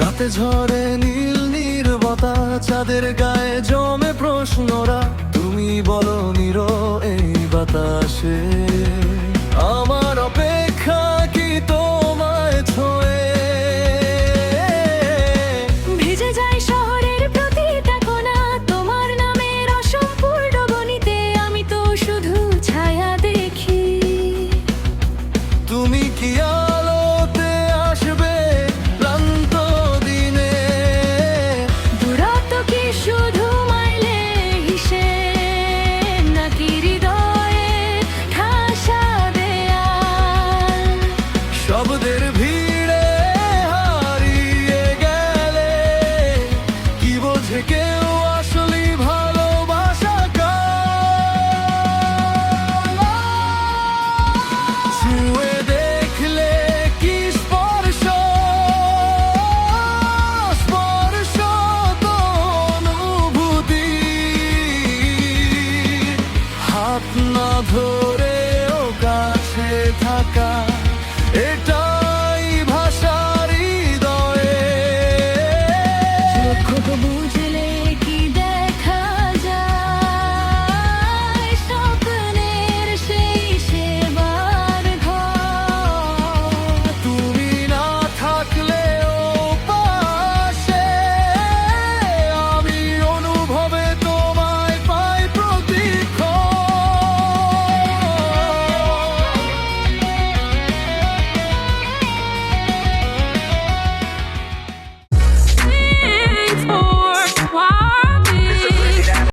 রাতে ঝরে নীল নির্বতা চাঁদের গায়ে জমে প্রশ্নরা তুমি বলো নিরো এই বাতাসে। আমার অপেক্ষা কি তোমায় ছোঁয়ে? ভিজে যায় শহরের প্রতিটা কোণা তোমার নামের অসম্পূর্ণ গণিতে আমি তো শুধু ছায়া দেখি। তুমি কি আলোতে স্বপ্ন ধরেও কাছে থাকা এটাই ভাষার হৃদয়ে। বুঝে